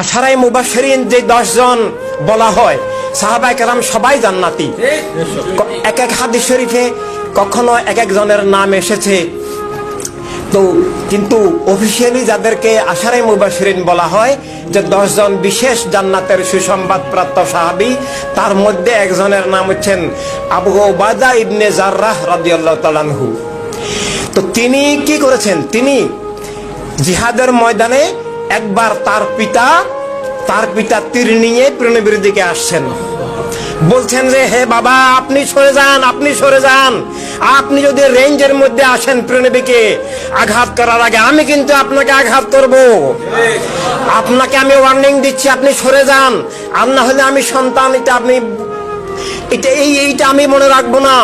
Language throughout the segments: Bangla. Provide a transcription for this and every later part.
আশারাই মুবাশরিন যে দশজন বলা হয় সাহাবা কেরাম সবাই জান্নাতি। এক এক হাদিস শরীফে কখনো এক একজনের নাম এসেছে। তো কিন্তু অফিসিয়ালি যাদেরকে আশারাই মুবাশরিন বলা হয়, যে দশজন বিশেষ জান্নাতের সুসংবাদ প্রাপ্ত সাহাবি, তার মধ্যে একজনের নাম হচ্ছেন আবু ওবাদা ইবনে জার্রাহ রাদিয়াল্লাহু তাআলাহু তো তিনি কি করেছেন? তিনি জিহাদের ময়দানে একবার তার পিতা তার পিতা তীর নিয়ে প্রণবীর দিকে আসছেন। বলছেন যে, হে বাবা, আপনি সরে যান, আপনি সরে যান। আপনি যদি রেঞ্জের মধ্যে আসেন প্রণবীকে আঘাত করার আগে আমি কিন্তু আপনাকে আঘাত করব। আপনাকে আমি ওয়ার্নিং দিচ্ছি, আপনি সরে যান। আর না হলে আমি সন্তান, এটা আপনি এটা এই, এইটা আমি মনে রাখব না।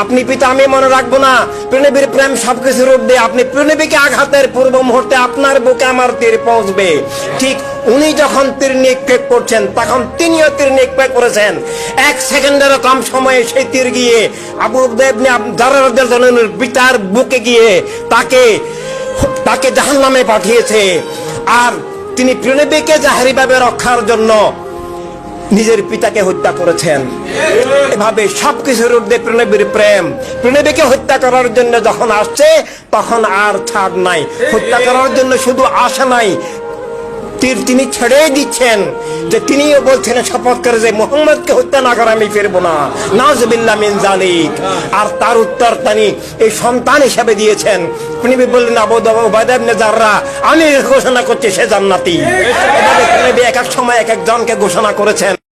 আপনি পিতা, আমি মনে রাখব না। প্রণবীর প্রেম সবকিছু রূপ দিয়ে আপনি প্রণবীকে আঘাতের পূর্ব মুহূর্তে আপনার বুকে আমার তীর পৌঁছবে। ঠিক উনি যখন তীর নিক্ষেপ করছেন, তখন তিনিও তীর নিক্ষেপ করেছেন। এক সেকেন্ডেরও কম সময়ে সেই তীর গিয়ে আবু পিতার বুকে গিয়ে তাকে তাকে জাহান নামে পাঠিয়েছে। আর তিনি প্রণবীকে জাহারিভাবে রক্ষার জন্য নিজের পিতাকে হত্যা করেছেন। এভাবে সবকিছুর ঊর্ধ্বে প্রণবীর প্রেম। প্রণবীকে হত্যা করার জন্য যখন আসছে, তখন আর ছাড় নাই। হত্যা করার জন্য শুধু আশা নাই। তীর তিনি ছেড়ে দিচ্ছেন যে তিনিও বলছেন, শপথ করে যে মোহাম্মদকে হত্যা না করে আমি ফিরবো না। নাজবিল্লা মিন জালিক আর তার উত্তর তিনি এই সন্তান হিসাবে দিয়েছেন। তিনি বললেন, আবু নেজাররা আমি ঘোষণা করছি সে জান্নাতি। এক এক সময় এক একজনকে ঘোষণা করেছেন।